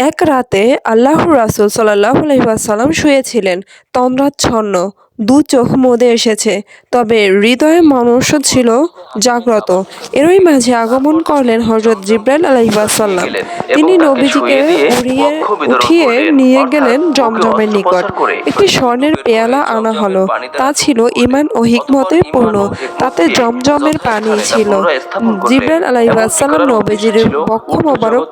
এক রাতে আল্লাহ রাসুল সাল্লাহ আলহিহাসাল্লাম শুয়েছিলেন তন্দ্রাচ্ছন্ন। দু চোখ মুদে এসেছে তবে হৃদয়ে মনুষ্য ছিল জাগ্রত। এরই মাঝে আগমন করলেন হযরত জিব্রাইল আলাইহিস সালাম। তিনি নবীজিকে উড়িয়ে উঠিয়ে নিয়ে গেলেন জমজমের নিকট। একটি স্বর্ণের পেয়ালা আনা হলো। তা ছিল ইমান ও হিকমতে পূর্ণ। তাতে জমজমের পানি ছিল। জিব্রাইল আলাইহিস সালাম নবীজির বক্ষ মোবারক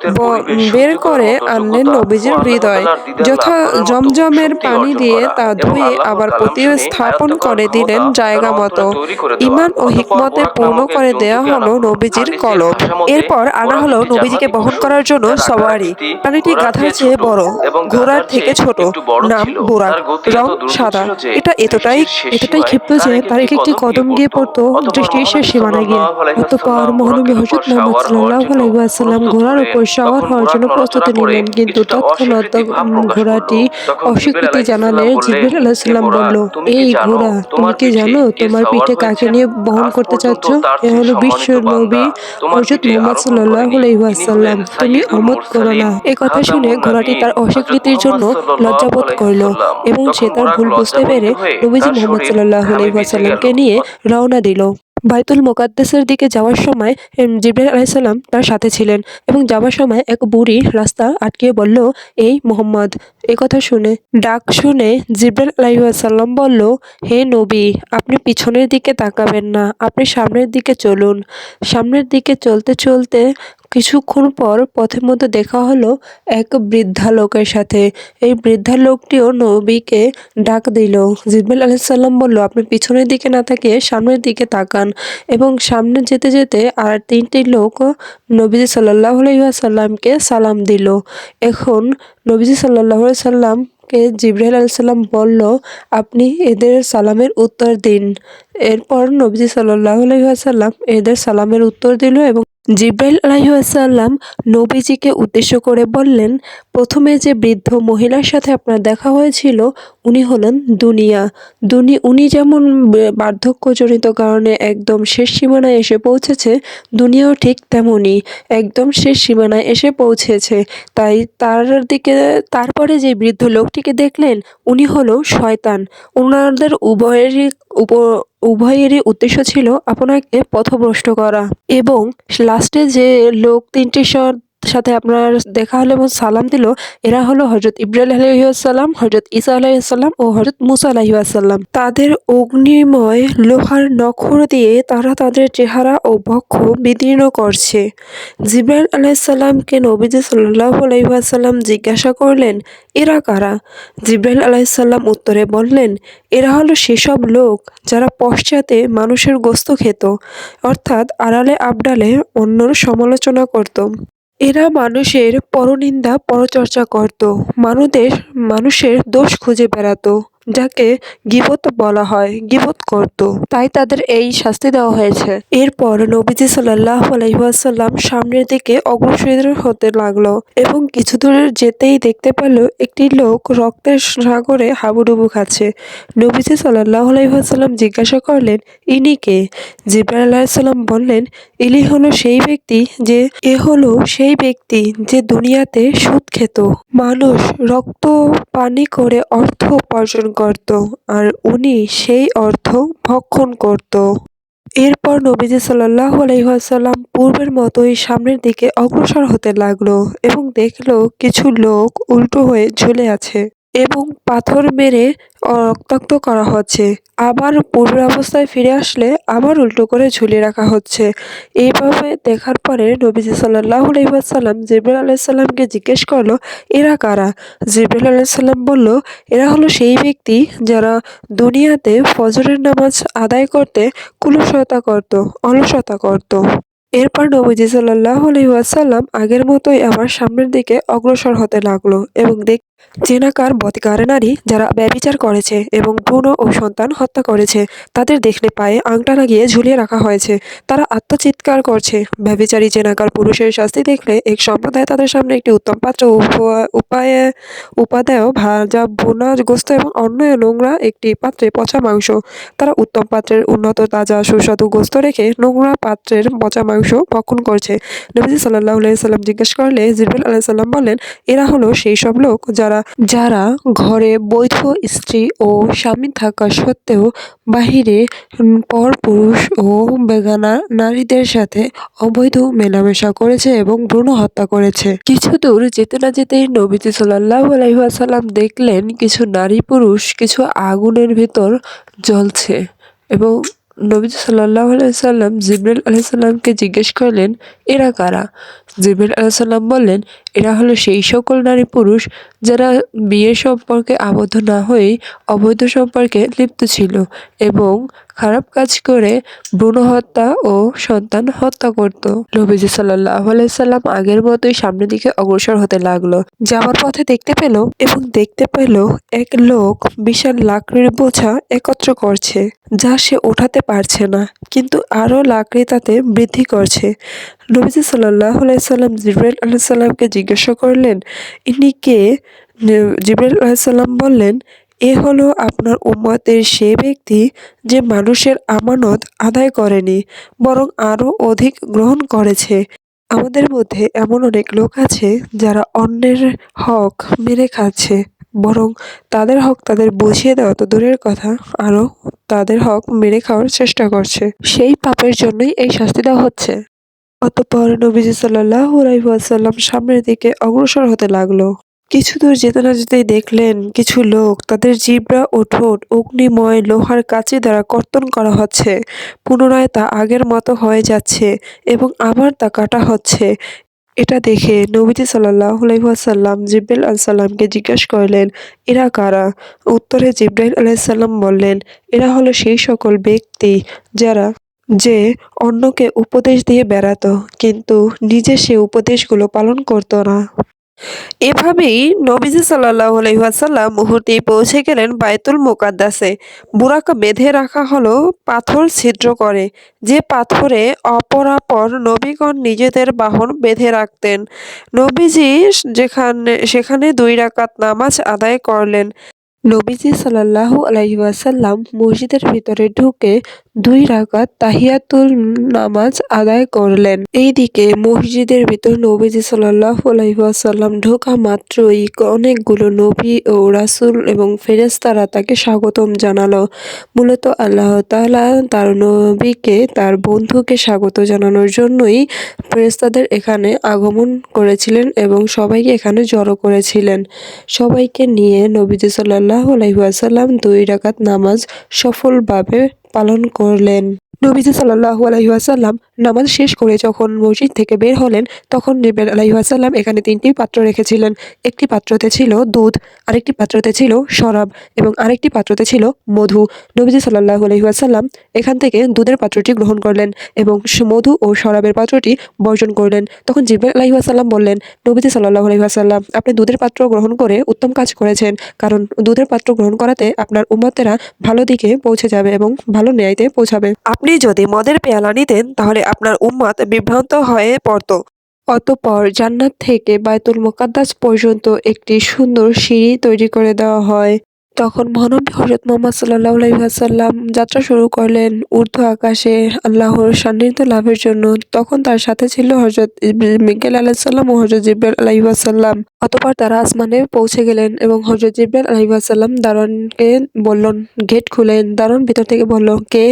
বের করে আনলেন নবীজির হৃদয়। যথা জমজমের পানি দিয়ে তা ধুয়ে আবার প্রতিস্থাপন করে দিলেন জায়গা মতো। ইমান ও হিকমতে পূর্ণ করে দেয়া হলো নবীজির কলব। এরপর আনা হলো নবীজিকে বহন করার জন্য সওয়ারি প্রাণীটি গাধার চেয়ে বড় ঘোড়ার থেকে ছোট। নাম বোরাক রং সাদা। এটা এতটাই এতটাই ক্ষিপ্ত যে তার এক একটি কদম গিয়ে পড়তো। দৃষ্টির শেষ সীমানায় গিয়ে অতঃপর মহানবী হজরত মোহাম্মদ সাল্লাল্লাহু আলাইহি ওয়াসাল্লাম ঘোড়ার উপর সওয়ার হওয়ার জন্য প্রস্তুতি নিলেন। কিন্তু তৎক্ষণাৎ ঘোড়াটি অস্বীকৃতি জানালে জিবরিল আলাইহিস সালাম বলল এই ঘোড়া তুমি কি জানো? তোমার পিঠে কাকে নিয়ে বহন করতে চাচ্ছ? এ হলো বিশ্ব নবী হযরত মুহাম্মদ সাল্লাল্লাহু আলাইহি ওয়াসাল্লাম। তুমি অমত করো না। এই কথা শুনে ঘোড়াটি তার অস্বীকৃতির জন্য লজ্জাবোধ করল। এবং সে তার ভুল বুঝতে পেরে নবীজি মুহাম্মদ সাল্লাল্লাহু আলাইহি ওয়াসাল্লামকে নিয়ে রওনা দিল। বাইতুল মোকাদ্দেসের দিকে যাওয়ার সময় জিবরাইল আলাইসাল্লাম তার সাথে ছিলেন এবং যাওয়ার সময় এক বুড়ি রাস্তা আটকে বলল, এই মোহাম্মদ কথা শুনে। ডাক শুনে জিবরাইল আলাইসাল্লাম বলল, হে নবী, আপনি পিছনের দিকে তাকাবেন না, আপনি সামনের দিকে চলুন। সামনের দিকে চলতে চলতে কিছুক্ষণ পর পথের মধ্যে দেখা হলো এক বৃদ্ধা লোকের সাথে। এই বৃদ্ধা লোকটিও নবীকে ডাক দিল। জিব্রাইল আলাইসাল্লাম বলল, আপনি পিছনের দিকে না তাকিয়ে সামনের দিকে তাকান। এবং সামনে যেতে যেতে আর তিনটি লোক নবীজি সাল্লাহ আলাইসাল্লামকে সালাম দিল। এখন নবীজি সাল্লাহ সাল্লামকে জিব্রাইল আলাইসাল্লাম বলল, আপনি এদের সালামের উত্তর দিন। এরপর নবীজি সাল্লাহ আলাইসাল্লাম এদের সালামের উত্তর দিল এবং জিব্রাইল আলাইসাল্লাম নবীজিকে উদ্দেশ্য করে বললেন, প্রথমে যে বৃদ্ধ মহিলার সাথে আপনার দেখা হয়েছিল, উনি হলেন দুনিয়া। দুনি, উনি যেমন বার্ধক্যজনিত কারণে একদম শেষ সীমানায় এসে পৌঁছেছে, দুনিয়াও ঠিক তেমনই। একদম শেষ সীমানায় এসে পৌঁছেছে। তাই তার দিকে, তারপরে যে বৃদ্ধ লোকটিকে দেখলেন, উনি হলো শয়তান। ওনাদের উভয়েরই উপ উভয়েরই উদ্দেশ্য ছিল আপনাকে পথভ্রষ্ট করা। এবং লাস্টে যে লোক তিনটি সা- সাথে আপনার দেখা হলো এবং সালাম দিল, এরা হলো হজরত ইব্রাহিম আলহিহাসাল্লাম হজরত ইসা আলাইসাল্লাম ও হজরত মুসা আলাইসাল্লাম তাদের অগ্নিময় লোহার নখর দিয়ে তারা তাদের চেহারা ও বক্ষ বিদীর্ণ করছে। জিব্রাইল আলাইসাল্লামকে নবীজি সাল্লাহ আলাইসাল্লাম জিজ্ঞাসা করলেন, এরা কারা? জিব্রাইল আলাইসাল্লাম উত্তরে বললেন, এরা হলো সেসব লোক যারা পশ্চাতে মানুষের গোস্ত খেত, অর্থাৎ আড়ালে আবডালে অন্যর সমালোচনা করত। এরা মানুষের পরনিন্দা পরচর্চা করত। মানুষের মানুষের দোষ খুঁজে বেড়াতো। যাকে গিবত বলা হয়, গিবত করত। তাই তাদের এই শাস্তি দেওয়া হয়েছে। এরপর নবীজি সাল্লাহ আলহিহাসাল্লাম সামনের দিকে অগ্রসর হতে লাগল এবং কিছু দূর যেতেই দেখতে পেল একটি লোক রক্তের সাগরে হাবুডুবু খাচ্ছে। নবীজি সাল্লাহ আলহিহাসাল্লাম জিজ্ঞাসা করলেন, ইনি কে? জিব্রাইল আলাইসাল্লাম বললেন, ইনি হলো সেই ব্যক্তি যে, এ হলো সেই ব্যক্তি যে দুনিয়াতে সুদ খেত। মানুষ রক্ত পানি করে অর্থ উপার্জন করত আর উনি সেই অর্থ ভক্ষণ করত। এরপর নবীজি সাল্লাহ আলহিহাসাল্লাম পূর্বের মতোই সামনের দিকে অগ্রসর হতে লাগল এবং দেখল কিছু লোক উল্টো হয়ে ঝুলে আছে। এবং পাথর মেরে রক্তাক্ত করা হচ্ছে। আবার পূর্বের অবস্থায় ফিরে আসলে আবার উল্টো করে ঝুলিয়ে রাখা হচ্ছে। এইভাবে দেখার পরে নবীজি সাল্লাহ আলহিহাসাল্লাম জিব্রাইল আলাইসাল্লামকে জিজ্ঞেস করল, এরা কারা? জিব্রাইল আলাইসাল্লাম বলল, এরা হলো সেই ব্যক্তি যারা দুনিয়াতে ফজরের নামাজ আদায় করতে কুলসতা করত, অলসতা করত। এরপর নবীজি সাল্লাহ আলহি ওয়াসাল্লাম আগের মতোই আমার সামনের দিকে অগ্রসর হতে লাগল এবং দেখ জেনাকার বতিকার নারী যারা ব্যভিচার করেছে এবং ভ্রূণ ও সন্তান হত্যা করেছে, তাদের দেখলে পায়ে আংটা লাগিয়ে ঝুলিয়ে রাখা হয়েছে। তারা আত্মচিৎকার করছে। ব্যভিচারী জেনাকার পুরুষের শাস্তি দেখলে এক সম্প্রদায় তাদের সামনে একটি উত্তম পাত্র উপা- উপায়ে, উপাদেয়, ভাজা বোনা গোস্ত এবং অন্য নোংরা একটি পাত্রে পচা মাংস। তারা উত্তম পাত্রের উন্নত তাজা সুস্বাদু গোস্ত রেখে নোংরা পাত্রের পচা মাংস ভক্ষণ করছে। নবীজি সাল্লাহ সাল্লাম জিজ্ঞেস করলে জিরবিল আলাহ সাল্লাম বললেন, এরা হলো সেই সব লোক যারা যারা ঘরে বৈধ স্ত্রী ও স্বামী থাকা সত্ত্বেও বাহিরে উম, পরপুরুষ ও বেগানা নারীদের সাথে অবৈধ মেলামেশা করেছে এবং ভ্রূণ হত্যা করেছে। কিছু দূর যেতে না যেতেই নবীজি সাল্লাহ আলাইসাল্লাম দেখলেন কিছু নারী পুরুষ কিছু আগুনের ভিতর জ্বলছে এবং নবীজি সাল্লাহ আলাইসাল্লাম জিবরুল আলাইসাল্লামকে জিজ্ঞেস করলেন এরা কারা? জিবরুল আলাইসাল্লাম বললেন এরা হলো সেই সকল নারী পুরুষ যারা বিয়ে সম্পর্কে আবদ্ধ না হয়েই অবৈধ সম্পর্কে লিপ্ত ছিল এবং খারাপ কাজ করে ভ্রূণ হত্যা ও সন্তান হত্যা করত। নবীজি সাল্লাহ আলাইসাল্লাম আগের মতোই সামনের দিকে অগ্রসর হতে লাগল। যাওয়ার পথে দেখতে পেল এবং দেখতে পেল এক লোক বিশাল লাকড়ির বোঝা একত্র করছে, যা সে ওঠাতে পারছে না, কিন্তু আরও লাকড়ি তাতে বৃদ্ধি করছে। নবীজি সাল্লাহ আলাইসাল্লাম জিব্রাইল আলাইসাল্লামকে জিজ্ঞাসা করলেন, ইনি কে? জিব্রাইল আলাইসাল্লাম বললেন, এ হলো আপনার উম্মতের সে ব্যক্তি যে মানুষের আমানত আদায় করেনি, বরং আরও অধিক গ্রহণ করেছে। আমাদের মধ্যে এমন অনেক লোক আছে যারা অন্যের হক মেরে খাচ্ছে, বরং তাদের হক তাদের বুঝিয়ে দেওয়া তো দূরের কথা আরও তাদের হক মেরে খাওয়ার চেষ্টা করছে। সেই পাপের জন্যই এই শাস্তি দেওয়া হচ্ছে। অতঃপর নবীজি সাল্লাল্লাহু আলাইহি সামনের দিকে অগ্রসর হতে লাগল। কিছু দূর যেতে না যেতেই দেখলেন কিছু লোক তাদের জিব্রা ও ঠোঁট অগ্নিময় লোহার কাঁচি দ্বারা কর্তন করা হচ্ছে। পুনরায় তা আগের মতো হয়ে যাচ্ছে এবং আবার তা কাটা হচ্ছে। এটা দেখে নবীজি সাল্লাহ জিব্রাইল আলাইসাল্লামকে জিজ্ঞেস করলেন, এরা কারা? উত্তরে জিব্রাইল আলাইসাল্লাম বললেন, এরা হলো সেই সকল ব্যক্তি যারা যে অন্যকে উপদেশ দিয়ে বেড়াতো, কিন্তু নিজে সে উপদেশগুলো পালন করতো না। এভাবেই নবীজি সাল্লাহ আলহিহাসাল্লাম মুহূর্তেই পৌঁছে গেলেন বায়তুল মোকাদ্দাসে। বুরাকা বেঁধে রাখা হলো পাথর ছিদ্র করে, যে পাথরে অপরাপর নবীগণ নিজেদের বাহন বেঁধে রাখতেন। নবীজি যেখানে, সেখানে দুই রাকাত নামাজ আদায় করলেন। নবীজি সাল্লাল্লাহু আলাইহি মসজিদের ভিতরে ঢুকে দুই রাকাত তাহিয়াতুল নামাজ আদায় করলেন। এইদিকে মসজিদের ভিতর নবীজি ওয়াসাল্লাম ঢোকা মাত্রই অনেকগুলো নবী ও রাসূল এবং ফেরেশতারা তাকে স্বাগতম জানালো। মূলত আল্লাহ তাআলা তার নবীকে, তার বন্ধুকে স্বাগত জানানোর জন্যই ফেরেশতাদের এখানে আগমন করেছিলেন এবং সবাইকে এখানে জড়ো করেছিলেন। সবাইকে নিয়ে নবীজি সাল্লাল্লাহু আলাইহি ওয়াসাল্লাম দুই রাকাত নামাজ সফলভাবে পালন করলেন। নবীজি সাল্লাল্লাহু আলাইহি ওয়াসাল্লাম নামাজ শেষ করে যখন মসজিদ থেকে বের হলেন, তখন আলাইহি ওয়াসাল্লাম এখানে তিনটি পাত্র রেখেছিলেন। একটি পাত্রতে ছিল দুধ, আরেকটি পাত্রতে ছিল শরাব এবং আরেকটি পাত্রতে ছিল মধু। নবীজি সাল্লাল্লাহু আলাইহি ওয়াসাল্লাম এখান থেকে দুধের পাত্রটি গ্রহণ করলেন এবং মধু ও শরাবের পাত্রটি বর্জন করলেন। তখন জিব্রাইল আলাইহি ওয়াসাল্লাম বললেন, নবীজি সাল্লাল্লাহু আলাইহি ওয়াসাল্লাম, আপনি দুধের পাত্র গ্রহণ করে উত্তম কাজ করেছেন, কারণ দুধের পাত্র গ্রহণ করাতে আপনার উম্মতেরা ভালো দিকে পৌঁছে যাবে এবং ভালো ন্যায়তে পৌঁছাবে। আপনি যদি মদের পেয়ালা নিতেন, তাহলে আপনার উম্মত বিভ্রান্ত হয়ে পড়তো। অতঃপর জান্নাত থেকে বায়তুল মোকাদ্দাস পর্যন্ত একটি সুন্দর সিঁড়ি তৈরি করে দেওয়া হয়। তখন মহানবী হজরত মোহাম্মদ সাল্লাহ আলাইসাল্লাম যাত্রা শুরু করলেন ঊর্ধ্ব আকাশে আল্লাহর সান্নিধ্য লাভের জন্য। তখন তার সাথে ছিল হজরত মিকেল আলাহিসাল্লাম ও হজরত জিব্রাইল আলাইসাল্লাম অতপর তারা আসমানে পৌঁছে গেলেন এবং হজরত জিব্রাইল আলাইসাল্লাম দারোয়ানকে বললেন গেট খুলেন দারোয়ান ভিতর থেকে বলল, কে?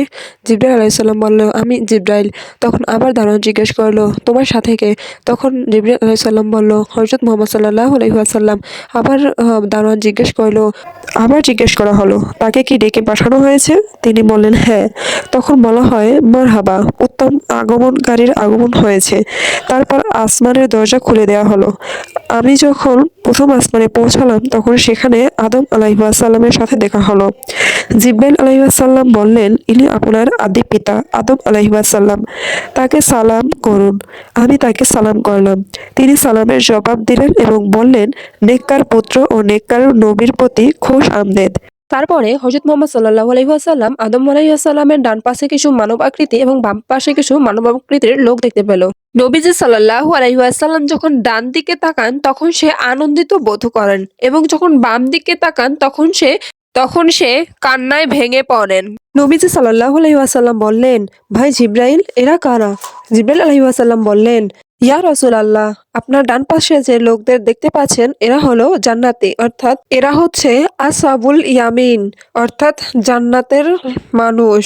জিব্রাইল আলাইসাল্লাম বলল, আমি জিব্রাইল। তখন আবার দারোয়ান জিজ্ঞেস করল, তোমার সাথে কে? তখন জিব্রাইল আলাইসাল্লাম বলল হজরত মোহাম্মদ সাল্লাহ আলাইসাল্লাম আবার দারোয়ান জিজ্ঞেস করল, আবার জিজ্ঞেস করা হলো, তাকে কি ডেকে পাঠানো হয়েছে? তিনি বললেন হ্যাঁ। তখন বলা হয়, মারহাবা, উত্তম আগমনকারীর আগমন হয়েছে। তারপর আসমানের দরজা খুলে দেওয়া হলো। আমি যখন যখন প্রথম আসমানে পৌঁছালাম, তখন সেখানে আদম আলাইসাল্লামের সাথে দেখা হলো। জিব্রাইল আলাইসাল্লাম বললেন, ইনি আপনার আদি পিতা, আদম আলাইসাল্লাম তাকে সালাম করুন। আমি তাকে সালাম করলাম। তিনি সালামের জবাব দিলেন এবং বললেন, নেককার পুত্র ও নেককার নবীর প্রতি খোশ আমদেদ তারপরে হজরত মোহাম্মদ সাল্লাহ আলহিহাসাল্লাম আদম আলাইসাল্লামের ডান পাশে কিছু মানব আকৃতি এবং বাম পাশে কিছু মানব আকৃতির লোক দেখতে পেল। নবীজি সাল্লাহ আলাইসাল্লাম যখন ডান দিকে তাকান, তখন সে আনন্দিত বোধ করেন এবং যখন বাম দিকে তাকান, তখন সে তখন সে কান্নায় ভেঙে পড়েন। নবীজি সাল্লাহ আলহিহাসাল্লাম বললেন, ভাই জিব্রাইল, এরা কারা? জিব্রাইল আলহিহাসাল্লাম বললেন ইয়া রসুল আল্লাহ আপনার ডান পাশে যে লোকদের দেখতে পাচ্ছেন, এরা হলো জান্নাতি। অর্থাৎ এরা হচ্ছে আসাবুল ইয়ামিন, অর্থাৎ জান্নাতের মানুষ।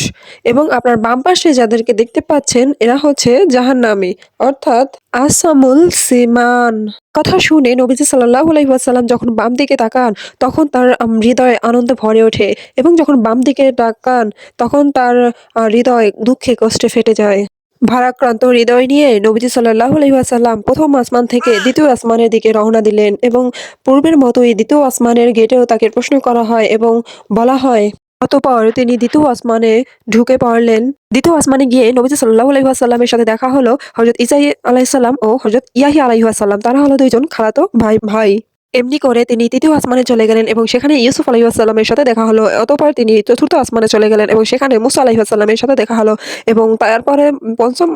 এবং আপনার বাম পাশে যাদেরকে দেখতে পাচ্ছেন, এরা হচ্ছে জাহান্নামি। অর্থাৎ আসামুল সিমান। কথা শুনে নবীজি সাল্লাহ আলাইসাল্লাম যখন বাম দিকে তাকান, তখন তার হৃদয় আনন্দে ভরে ওঠে। এবং যখন বাম দিকে তাকান, তখন তার হৃদয় দুঃখে কষ্টে ফেটে যায়। ভারাক্রান্ত হৃদয় নিয়ে নবীজি সাল্লাহ আলহিহাসাল্লাম প্রথম আসমান থেকে দ্বিতীয় আসমানের দিকে রওনা দিলেন এবং পূর্বের মতোই দ্বিতীয় আসমানের গেটেও তাকে প্রশ্ন করা হয় এবং বলা হয়, অতপর তিনি দ্বিতীয় আসমানে ঢুকে পড়লেন। দ্বিতীয় আসমানে গিয়ে নবীজি সাল্লাহ আলহিহাসাল্লামের সাথে দেখা হলো হজরত ইসাই আলাইসাল্লাম ও হজরত ইয়াহি আলাইহাসাল্লাম তারা হলো দুইজন খালাতো ভাই ভাই এমনি করে তিনি তৃতীয় আসমানে চলে গেলেন এবং সেখানে ইউসুফ আলাইসাল্লামের সাথে দেখা হলো। অতপর তিনি চতুর্থ আসমানে চলে গেলেন এবং সেখানে মুসা আলাইসাল্লামের সাথে দেখা হলো এবং তারপরে পঞ্চম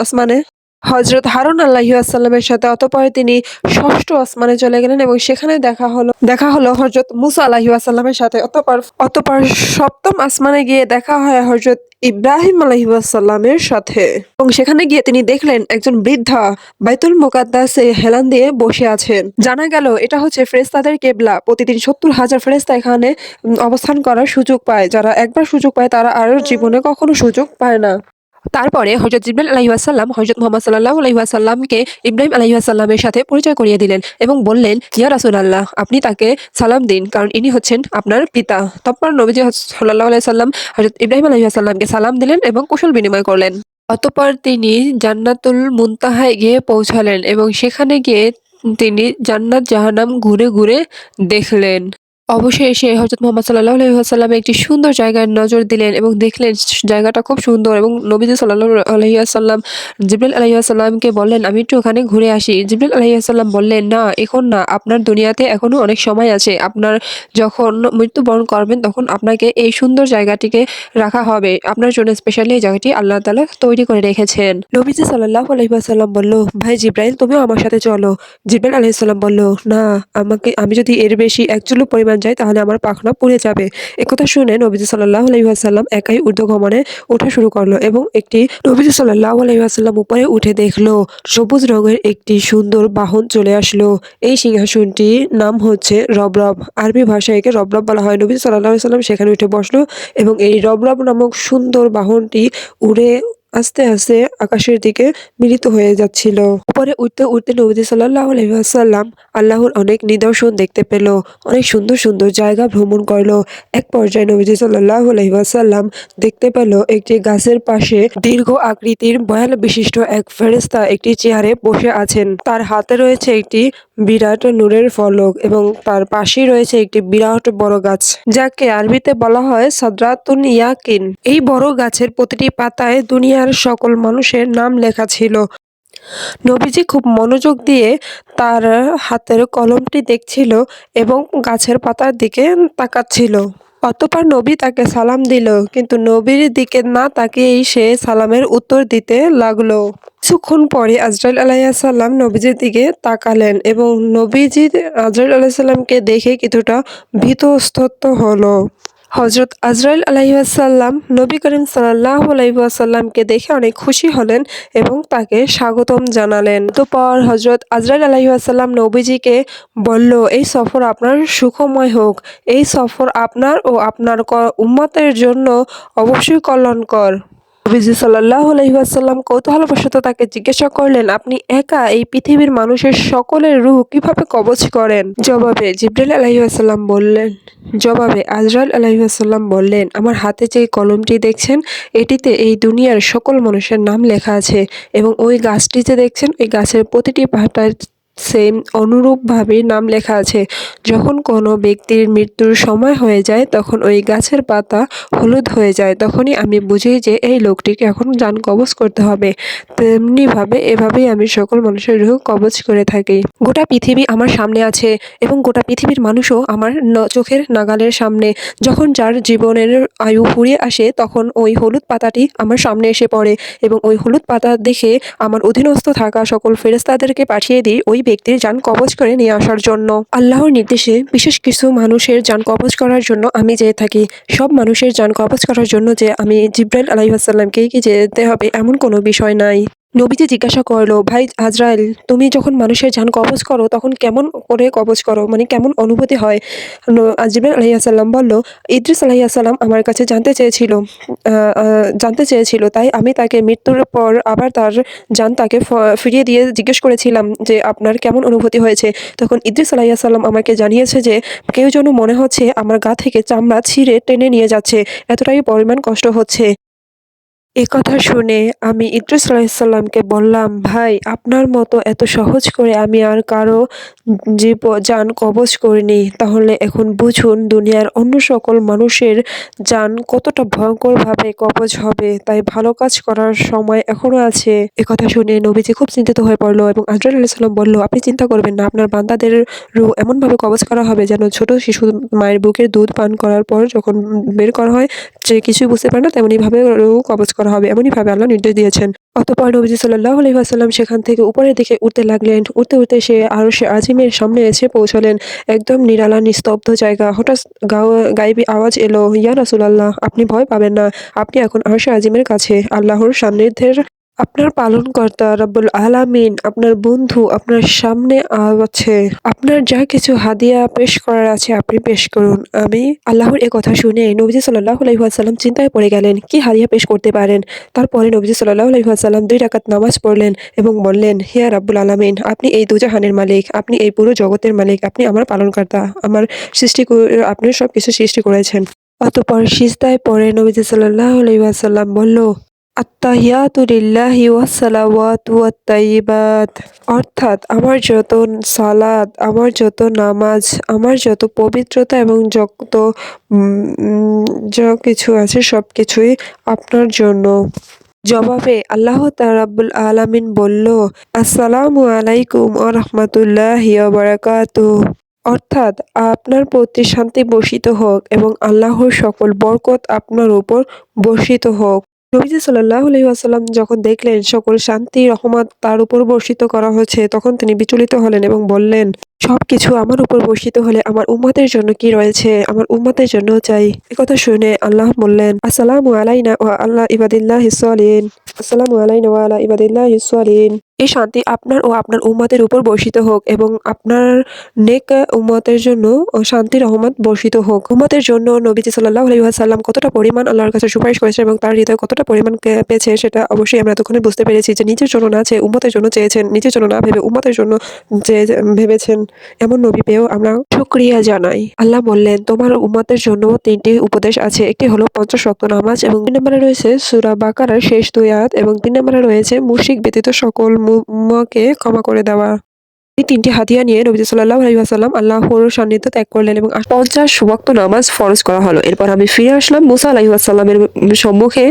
আসমানে হজরত হারুন আল্লাহিসাল্লামের সাথে, অতপর তিনি ষষ্ঠ আসমানে চলে গেলেন এবং সেখানে দেখা হলো দেখা হলো হজরত মুসা আলাহিসাল্লামের সাথে, অতপর অতপর সপ্তম আসমানে গিয়ে দেখা হয় হজরত ইব্রাহিম আলহিসাল্লামের সাথে। এবং সেখানে গিয়ে তিনি দেখলেন একজন বৃদ্ধা বাইতুল মোকাদ্দাসে হেলান দিয়ে বসে আছেন। জানা গেল এটা হচ্ছে ফেরেস্তাদের কেবলা। প্রতিদিন সত্তর হাজার ফেরেস্তা এখানে অবস্থান করার সুযোগ পায়। যারা একবার সুযোগ পায়, তারা আর জীবনে কখনো সুযোগ পায় না। তারপরে হজরত জিব্রাইল আলাইহাসাল্লাম হজরত মোহাম্মদ সাল্লাহ আলাইহাসাল্লামকে ইব্রাহিম আলাইহাসাল্লামের সাথে পরিচয় করিয়ে দিলেন এবং বললেন, ইয়া রাসুল আল্লাহ আপনি তাকে সালাম দিন, কারণ ইনি হচ্ছেন আপনার পিতা। তৎপর নবীজি সাল্লাহ আলাইসাল্লাম হজরত ইব্রাহিম আলাইহাসাল্লামকে সালাম দিলেন এবং কুশল বিনিময় করলেন। অতপর তিনি জান্নাতুল মুনতাহায় গিয়ে পৌঁছালেন এবং সেখানে গিয়ে তিনি জান্নাত জাহানাম ঘুরে ঘুরে দেখলেন। অবশেষে হজরত মোহাম্মদ সাল্লাহ আলহিহাসাল্লাম একটি সুন্দর জায়গায় নজর দিলেন এবং দেখলেন জায়গাটা খুব সুন্দর এবং নবীজি সাল্লাহ আলহিহাসাল্লাম জিবরাল আলহিহাসাল্লামকে বললেন, আমি একটু ওখানে ঘুরে আসি। জিবরাল আলহিহাসাল্লাম বললেন, না, এখন না, আপনার দুনিয়াতে এখনও অনেক সময় আছে। আপনার যখন মৃত্যুবরণ করবেন তখন আপনাকে এই সুন্দর জায়গাটিকে রাখা হবে। আপনার জন্য স্পেশালি এই জায়গাটি আল্লাহ তালা তৈরি করে রেখেছেন। নবীজি সাল্লাহ আলহিহাসাল্লাম বলল, ভাই জিব্রাইল, তুমিও আমার সাথে চলো। জিব্রাইল আলহিহাল্লাম বলল, না, আমাকে, আমি যদি এর বেশি একচুলো পরিমাণ যাই তাহলে আমার পাখনা পুড়ে যাবে। একথা শুনে নবীজি সাল্লাহ আলহিহাসাল্লাম একাই ঊর্ধ্বগমনে ওঠা শুরু করল এবং একটি নবীজি সাল্লাহ আলহিহাসাল্লাম উপরে উঠে দেখল, সবুজ রঙের একটি সুন্দর বাহন চলে আসলো। এই সিংহাসনটির নাম হচ্ছে রবরব। আরবি ভাষায় একে রবরব বলা হয়। নবী সাল্লাহ সাল্লাম সেখানে উঠে বসল এবং এই রবরব নামক সুন্দর বাহনটি উড়ে আস্তে আস্তে আকাশের দিকে মিলিত হয়ে যাচ্ছিল। উপরে উঠতে উঠতে নবীজি সাল্লাহ আলহিহাসাল্লাম আল্লাহর অনেক নিদর্শন দেখতে পেল। অনেক সুন্দর সুন্দর জায়গা ভ্রমণ করল। এক পর্যায়ে নবীজি সাল্লাহ আলহিহাসাল্লাম দেখতে পেল একটি গাছের পাশে দীর্ঘ আকৃতির বয়াল বিশিষ্ট এক ফেরেস্তা একটি চেয়ারে বসে আছেন। তার হাতে রয়েছে একটি বিরাট নূরের ফলক এবং তার পাশেই রয়েছে একটি বিরাট বড় গাছ, যাকে আরবিতে বলা হয় সাদরাতুন ইয়াকিন। এই বড় গাছের প্রতিটি পাতায় দুনিয়ার সকল মানুষের নাম লেখা ছিল। নবীজি খুব মনোযোগ দিয়ে তার হাতের কলমটি দেখছিল এবং গাছের পাতার দিকে তাকাচ্ছিল। অতপর নবী তাকে সালাম দিল, কিন্তু নবীর দিকে না তাকিয়েই সে সালামের উত্তর দিতে লাগল। কিছুক্ষণ পরে আজরাইল আলাইসাল্লাম নবীজির দিকে তাকালেন এবং নবীজি আজরাইল আলাইসাল্লামকে দেখে কিছুটা ভীতস্তত্ব হলো। হজরত আজরাইল আলাইসাল্লাম নবী করিম সাল্লাহ আলাইসাল্লামকে দেখে অনেক খুশি হলেন এবং তাকে স্বাগতম জানালেন। পর হজরত আজরাইল আলাইসাল্লাম নবীজিকে বলল, এই সফর আপনার সুখময় হোক। এই সফর আপনার ও আপনার উম্মতের জন্য অবশ্যই কল্যাণকর। নবীজি সাল্লাহ আলহিহাসাল্লাম কৌতূহলবশত তাকে জিজ্ঞাসা করলেন, আপনি একা এই পৃথিবীর মানুষের সকলের রূহ কীভাবে কবচ করেন? জবাবে জিব্রাইল আলহিহাসাল্লাম বললেন, জবাবে আজরাইল আলহিহাসাল্লাম বললেন, আমার হাতে যে কলমটি দেখছেন, এটিতে এই দুনিয়ার সকল মানুষের নাম লেখা আছে এবং ওই গাছটি যে দেখছেন ওই গাছের প্রতিটি পাতায় সেম অনুরূপভাবে নাম লেখা আছে। যখন কোনো ব্যক্তির মৃত্যুর সময় হয়ে যায়, তখন ওই গাছের পাতা হলুদ হয়ে যায়। তখনই আমি বুঝি যে এই লোকটিকে এখন যান কবজ করতে হবে। তেমনিভাবে এভাবেই আমি সকল মানুষের রুহ কবজ করে থাকি। গোটা পৃথিবী আমার সামনে আছে এবং গোটা পৃথিবীর মানুষও আমার চোখের নাগালের সামনে। যখন যার জীবনের আয়ু ফুরিয়ে আসে, তখন ওই হলুদ পাতাটি আমার সামনে এসে পড়ে এবং ওই হলুদ পাতা দেখে আমার অধীনস্থ থাকা সকল ফেরেস্তাদেরকে পাঠিয়ে দিই ওই ব্যক্তির যান কবজ করে নিয়ে আসার জন্য। আল্লাহর নির্দেশে বিশেষ কিছু মানুষের যান কবজ করার জন্য আমি যেয়ে থাকি। সব মানুষের যান কবজ করার জন্য যে আমি জিব্রাইল আলাইহাসাল্লামকেই কি যেতে হবে এমন কোনো বিষয় নাই। নবীজি জিজ্ঞাসা করল, ভাই আজরাইল, তুমি যখন মানুষের যান কবজ করো, তখন কেমন করে কবজ করো? মানে কেমন অনুভূতি হয়? জিব্রাইল আলাইহাসাল্লাম বলল, ইদ্রিস আলাইহাসাল্লাম আমার কাছে জানতে চেয়েছিল জানতে চেয়েছিল, তাই আমি তাকে মৃত্যুর পর আবার তার যান তাকে ফিরিয়ে দিয়ে জিজ্ঞেস করেছিলাম যে আপনার কেমন অনুভূতি হয়েছে? তখন ইদ্রিস আলাইসাল্লাম আমাকে জানিয়েছে যে, কেউ যেন মনে হচ্ছে আমার গা থেকে চামড়া ছিঁড়ে টেনে নিয়ে যাচ্ছে, এতটাই পরিমাণ কষ্ট হচ্ছে। এ কথা শুনে আমি ইদ্রিস আলাইসাল্লামকে বললাম, ভাই, আপনার মতো এত সহজ করে আমি আর কারও জীব, যান কবজ করিনি। তাহলে এখন বুঝুন, দুনিয়ার অন্য সকল মানুষের যান কতটা ভয়ঙ্করভাবে কবজ হবে। তাই ভালো কাজ করার সময় এখনও আছে। এ কথা শুনে নবীজি খুব চিন্তিত হয়ে পড়ল এবং আজরাল আলাইসাল্লাম বলল, আপনি চিন্তা করবেন না, আপনার বান্দাদের রু এমনভাবে কবজ করা হবে যেন ছোট শিশু মায়ের বুকের দুধ পান করার পর যখন বের করা হয়, যে কিছুই বুঝতে পারে না তেমনইভাবে রু কবজ করা হবে এমনইভাবে আল্লাহ নির্দেশ দিয়েছেন। অতপর নবীজি সাল্লাহ আলহিহাসাল্লাম সেখান থেকে উপরের দিকে উঠতে লাগলেন। উঠতে উঠতে সে আরও সে আজিমের সামনে এসে পৌঁছলেন। একদম নিরালা, নিস্তব্ধ জায়গা। হঠাৎ গাইবি আওয়াজ এলো, ইয়া রাসুলাল্লাহ, আপনি ভয় পাবেন না। আপনি এখন আরশে আজিমের কাছে, আল্লাহর সান্নিধ্যের আপনার পালনকর্তা রব্বুল আলামিন আপনার বন্ধু আপনার সামনে আছে। আপনার যা কিছু হাদিয়া পেশ করার আছে আপনি পেশ করুন। আমি আল্লাহর এ কথা শুনে নবীজি সাল্লাহ আলহিহাসাল্লাম চিন্তায় পড়ে গেলেন, কি হাদিয়া পেশ করতে পারেন? তারপরে নবীজি সাল্লাহ আলহিহাসাল্লাম দুই রাকাত নামাজ পড়লেন এবং বললেন হিয়া রাব্বুল আলামিন, আপনি এই দুজাহানের মালিক, আপনি এই পুরো জগতের মালিক, আপনি আমার পালনকর্তা, আমার সৃষ্টি আপনি সব কিছু সৃষ্টি করেছেন। অতপর সিজদায় পড়ে নবীজি সাল্লাহ আলহিহাসাল্লাম বলল আত্তাহিয়াতু লিল্লাহি ওয়াসসালাওয়াতু ওয়াত্তাইয়িবাত অর্থাৎ আমার যত সালাত, আমার যত নামাজ, আমার যত পবিত্রতা এবং যত যা কিছু আছে সব কিছুই আপনার জন্য। জবাবে আল্লাহ তারাবুল আলামিন বলল, আসসালামু আলাইকুম ও রহমতুল্লাহি বারাকাতু অর্থাৎ আপনার প্রতি শান্তি বর্ষিত হোক এবং আল্লাহর সকল বরকত আপনার উপর বর্ষিত হোক। নবীজি সাল্লাহ আলহিহাসাল্লাম যখন দেখলেন সকল শান্তি, রহমত তার উপর বর্ষিত করা হয়েছে, তখন তিনি বিচলিত হলেন এবং বললেন সব কিছু আমার উপর বর্ষিত হলে আমার উম্মাদের জন্য কি রয়েছে? আমার উম্মাদের জন্য চাই। একথা শুনে আল্লাহ বললেন, আসসালামু আলাইনা ওয়া আল্লাহ ইবাদিল্লাহ হিসালিন আসসালামু আলাইনা ওয়া আল্লাহ ইবাদিল্লাহ হিসালিন এই শান্তি আপনার ও আপনার উম্মতের উপর বর্ষিত হোক এবং আপনার নেক উম্মতের জন্য শান্তি রহমত বর্ষিত হোক। উম্মতের জন্য নবীজি সাল্লাহ আলহিহাসাল্লাম কতটা পরিমাণ আল্লাহর কাছে সুপারিশ করেছে এবং তার হৃদয় কতটা পরিমাণ পেয়েছে সেটা অবশ্যই আমরা এতক্ষণে বুঝতে পেরেছি যে নিজের জন্য না চেয়ে উম্মতের জন্য চেয়েছেন, নিজের জন্য না ভেবে উম্মতের জন্য যে ভেবেছেন এমন নবী পেয়েও আমরা শুক্রিয়া জানাই। আল্লাহ বললেন, তোমার উম্মতের জন্য তিনটি উপদেশ আছে। একটি হলো পঞ্চাশ রক্ত নামাজ এবং তিন নম্বরে রয়েছে সুরা বাকারার শেষ দুই এবং তিন নম্বরে রয়েছে মুশিক ব্যতীত সকল মুম্মকে ক্ষমা করে দেওয়া। তিনটি হাতিয়া নিয়ে নবী সাল্লাহ আলহিহাসাল্লাম আল্লাহর সান্নিধ্য ত্যাগ করলেন এবং পঞ্চাশ ওয়াক্ত নামাজ ফরজ করা হলো। এরপর আমি ফিরে আসলাম মুসা আলাহিহাসাল্লামের সম্মুখে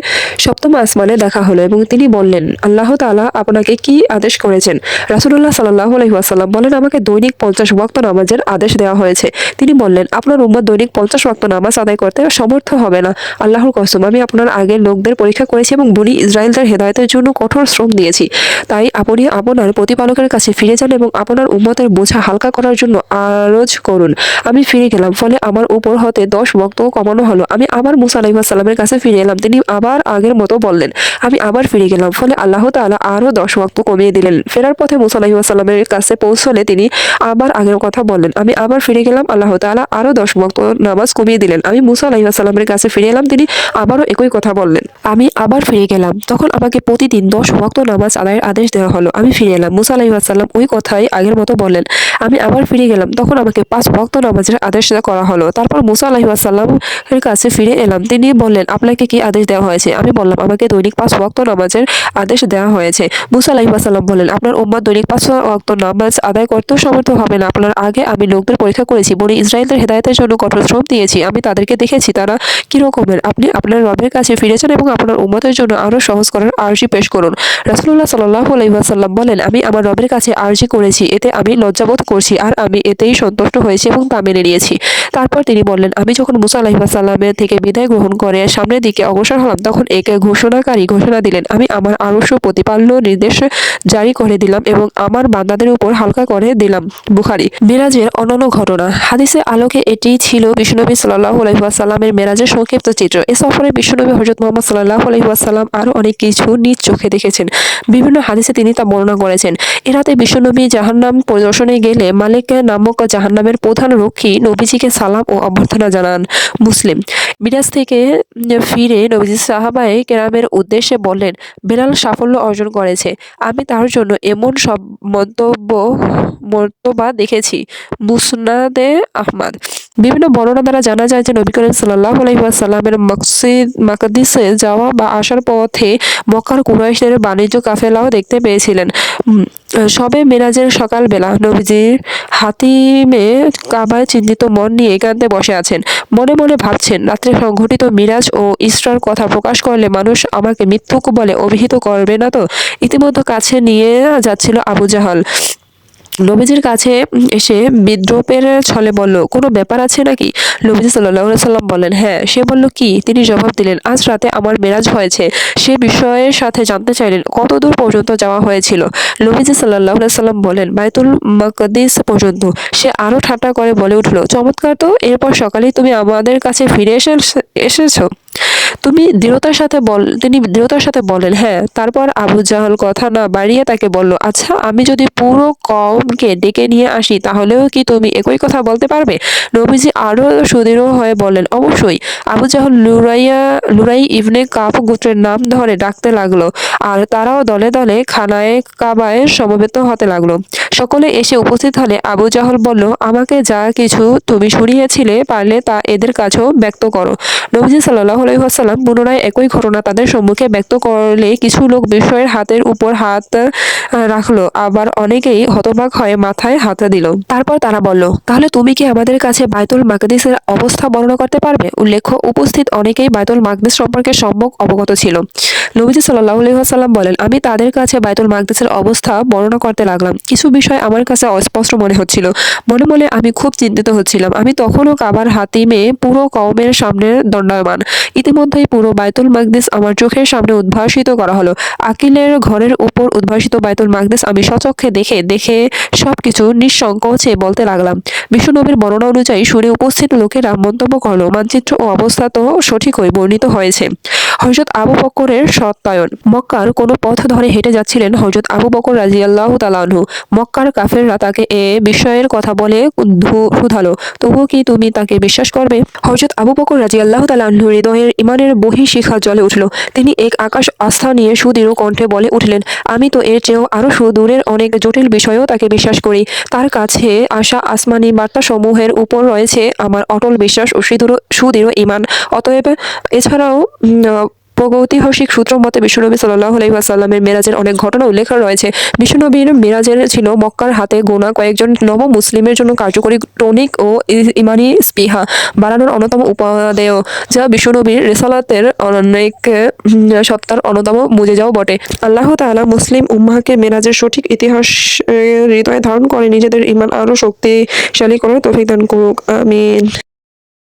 সপ্তম আসমানে দেখা হলো এবং তিনি বললেন, আল্লাহ তাআলা আপনাকে কি আদেশ করেছেন? রাসুল্লাহ সাল্লাহ আলহিহাসাল্লাম বলেন, আমাকে দৈনিক পঞ্চাশ ওয়াক্ত নামাজের আদেশ দেওয়া হয়েছে। তিনি বললেন, আপনার উম্মত দৈনিক পঞ্চাশ ওয়াক্ত নামাজ আদায় করতে সমর্থ হবে না। আল্লাহর কসম, আমি আপনার আগের লোকদের পরীক্ষা করেছি এবং বনি ইসরায়েলদের হেদায়তের জন্য কঠোর শ্রম দিয়েছি। তাই আপনি আপনার প্রতিপালকের কাছে ফিরে যান এবং আপনার উম্মতের বোঝা হালকা করার জন্য আরজ করুন। আমি ফিরে গেলাম, ফলে আমার উপর হতে দশ বক্ত কমানো হলো। আমি আবার মুসা আলাইসাল্লামের কাছে ফিরে এলাম, তিনি আবার আগের মতো বললেন, আমি আবার ফিরে গেলাম। ফলে আল্লাহ তাআলা আরও দশ বক্ত কমিয়ে দিলেন। ফেরার পথে মুসা আলাইসাল্লামের কাছে পৌঁছলে তিনি আবার আগের কথা বললেন, আমি আবার ফিরে গেলাম। আল্লাহ তাআলা আরও দশ বক্ত নামাজ কমিয়ে দিলেন। আমি মুসা আলাইসাল্লামের কাছে ফিরে এলাম, তিনি আবারও একই কথা বললেন, আমি আবার ফিরে গেলাম। তখন আমাকে প্রতিদিন দশ ওয়াক্ত নামাজ আদায়ের আদেশ দেওয়া হলো, আমি ফিরে এলাম। মুসা আলাইসাল্লাম ওই কথাই আগের আগের মতো বললেন, আমি আবার ফিরে গেলাম। তখন আমাকে পাঁচ ভক্ত নামাজের আদেশ করা হলো। তারপর মুসা আলাহিসাল্লামের কাছে ফিরে এলাম। তিনি বললেন, আপনাকে কি আদেশ দেওয়া হয়েছে? আমি বললাম, আমাকে দৈনিক পাঁচ ভক্ত নামাজের আদেশ দেওয়া হয়েছে। মুসা আলাহিসাল্লাম বললেন, আপনার উম্মাদ দৈনিক পাঁচ ভক্ত নামাজ আদায় করতেও সমর্থ হবে না। আপনার আগে আমি লোকদের পরীক্ষা করেছি, বনি ইসরায়েলদের হেদায়তের জন্য কঠোর শ্রম দিয়েছি। আমি তাদেরকে দেখেছি, তারা কীরকমের আপনি আপনার রবের কাছে ফিরেছেন এবং আপনার উম্মতের জন্য আরও সহজ করার আর্জি পেশ করুন। রাসুল্লাহ সাল্লাহ আলাইসাল্লাম বলেন, আমি আমার রবের কাছে আর্জি করেছি। এতে আমি লজ্জাবোধ করছি আর আমি এতেই সন্তুষ্ট হয়েছি এবং তা মেনে নিয়েছি। তারপর তিনি বললেন, আমি যখন মুসা আলাহিসাল্লামের থেকে বিদায় গ্রহণ করে সামনের দিকে অগ্রসর হলাম, তখন একে ঘোষণাকারী ঘোষণা দিলেন, আমি আমার আরস্য প্রতিপাল্য নির্দেশ জারি করে দিলাম এবং আমার বান্দাদের উপর হালকা করে দিলাম। বুখারি। মেরাজের অন্যান্য ঘটনা। হাদিসের আলোকে এটি ছিল বিষ্ণুনবী সাল্লাহ আলহিহাসাল্লামের মেরাজের সংক্ষিপ্ত চিত্র। এ সফরে বিষ্ণুনবী হজরত মোহাম্মদ সাল্লাহ আলহিহাসাল্লাম আরও অনেক কিছু নিজ চোখে দেখেছেন। বিভিন্ন হাদিসে তিনি তা বর্ণনা করেছেন। এ রাতে বিশ্বনবী জাহান্নাম পরিদর্শনে গেলে মালিক নামক জাহান্নামের প্রধান রক্ষী নবীজিকে সালাম ও অভ্যর্থনা জানান মুসলিম। মিরাজ থেকে ফিরে নবীজি সাহাবায়ে কেরামের উদ্দেশ্যে বললেন, বেলাল সাফল্য অর্জন করেছে। আমি তার জন্য এমন সব মন্তব্য, মর্তবা দেখেছি। মুসনাদে আহমদ। বিভিন্ন বর্ণনা দ্বারা জানা যায় যে নবী করিম সাল্লাহ আলহিহাসাল্লামের মকসিদ, মাকাদিসে যাওয়া বা আসার পথে মক্কার কুরাইশের বাণিজ্য কাফেলাও দেখতে পেয়েছিলেন। সবে মেরাজের সকালবেলা নবীজির হাতিমে কাবায় চিন্তিত মন নিয়ে একান্তে বসে আছেন। মনে মনে ভাবছেন, রাত্রে সংঘটিত মিরাজ ও ইসরার কথা প্রকাশ করলে মানুষ আমাকে মিথ্যুক বলে অভিহিত করবে না তো? ইতিমধ্যে কাছে নিয়ে যাচ্ছিল আবু জাহাল। নবীজির কাছে এসে বিদ্রোপের ছলে বলল, কোনো ব্যাপার আছে নাকি? নবীজি সাল্লাহ সাল্লাম বললেন হ্যাঁ। সে বলল, কি? তিনি জবাব দিলেন, আজ রাতে আমার মেরাজ হয়েছে। সে বিষয়ের সাথে জানতে চাইলেন কত দূর পর্যন্ত যাওয়া হয়েছিল? নবীজি সাল্লাহ সাল্লাম বলেন বাইতুল মকদিস পর্যন্ত। সে আরও ঠাট্টা করে বলে উঠল, চমৎকার তো, এরপর সকালেই তুমি আমাদের কাছে ফিরে এসে এসেছ? তুমি দৃঢ়তার সাথে বল, তিনি দৃঢ়তার সাথে বলেন হ্যাঁ তারপর আবু জাহল কথা না বাড়িয়ে তাকে বলল আচ্ছা আমি যদি পুরো কমকে ডেকে নিয়ে আসি, তাহলেও কি তুমি একই কথা বলতে পারবে? নবীজি আরও সুদৃঢ় হয়ে বললেন, অবশ্যই। আবু জাহল লুরাইয়া, লুরাই ইবনে কাপ গোত্রের নাম ধরে ডাকতে লাগল, আর তারাও দলে দলে খানায় কাবায় সমবেত হতে লাগল। সকলে এসে উপস্থিত হলে আবু জাহল বলল, আমাকে যা কিছু তুমি শুনিয়েছিলে পারলে তা এদের কাছেও ব্যক্ত করো। নবীজি সাল্লাহ আলহিহাসাল্লাম পুনরায় একই ঘটনা তাদের সম্মুখে ব্যক্ত করলে কিছু লোক বিষয়ের হাতের উপর হাত রাখল। আবার অনেকেই হতবাক হয়ে মাথায় হাত দিল। তারপর তারা বলল, তাহলে তুমি কি আমাদের কাছে বাইতুল মাকদিসের অবস্থা বর্ণনা করতে পারবে? উল্লেখ্য, উপস্থিত অনেকেই বাইতুল মাকদিস সম্পর্কে সম্যক অবগত ছিল। নবীজি সাল্লাহ আলহিহাসাল্লাম বলেন, আমি তাদের কাছে বাইতুল মাকদিসের অবস্থা বর্ণনা করতে লাগলাম। কিছু বিষয় আমার কাছে অস্পষ্ট মনে হচ্ছিল। মনে মনে আমি খুব চিন্তিত হচ্ছিলাম। আমি তখনও কাবার হাতিমে পুরো কওমের সামনে দণ্ডায়মান। ইতিমধ্যেই পুরো বায়তুল মাকদিস আমার চোখের সামনে উদ্ভাসিত করা হলো। আকিলের ঘরের উপর উদ্ভাসিত বায়তুল মাকদিস আমি সচক্ষে দেখে দেখে সব কিছু নিঃসংকোচে বলতে লাগলাম। বিষ্ণুনবীর বর্ণনা অনুযায়ী শুনে উপস্থিত লোকেরা মন্তব্য করল, মানচিত্র ও অবস্থা তো সঠিকই বর্ণিত হয়েছে। হজরত আবু বকরের সত্যায়ন। মক্কার কোনো পথ ধরে হেঁটে যাচ্ছিলেন হজরত আবু বকর রাজিয়াল্লাহ তালানহু মক্কার কাফেররা তাকে এ বিষয়ের কথা বলে শুধালো তবুও কি তুমি তাকে বিশ্বাস করবে? হজরত আবু বকর রাজি আল্লাহ তালাহু হৃদয়ের ইমানের বহি শিখা জলে উঠল। তিনি এক আকাশ আস্থা নিয়ে সুদৃঢ় কণ্ঠে বলে উঠলেন, আমি তো এর চেয়েও আরও সুদূরের অনেক জটিল বিষয়েও তাকে বিশ্বাস করি। তার কাছে আসা আসমানি বার্তাসমূহের উপর রয়েছে আমার অটল বিশ্বাস ও সুদৃঢ় সুদৃঢ় ইমান অতএব এছাড়াও প্রগতিহাসিক সূত্র মতে বিশ্বনবী সাল্লাহ আলহিহাসাল্লামের মেরাজের অনেক ঘটনা উল্লেখ রয়েছে। বিশ্বনবীর মেরাজের ছিল মক্কার হাতে গোনা কয়েকজন নব মুসলিমের জন্য কার্যকরী টনিক ও ইমানি স্পিহা বাড়ানোর অন্যতম উপাদেয়, যা বিশ্বনবীর রেসালাতের অনেক সত্তার অন্যতম বুঝে যাও বটে। আল্লাহ তাআলা মুসলিম উম্মাহকে মেরাজের সঠিক ইতিহাস হৃদয়ে ধারণ করে নিজেদের ইমান আরও শক্তিশালী করার তৌফিক দান করুক। আমিন।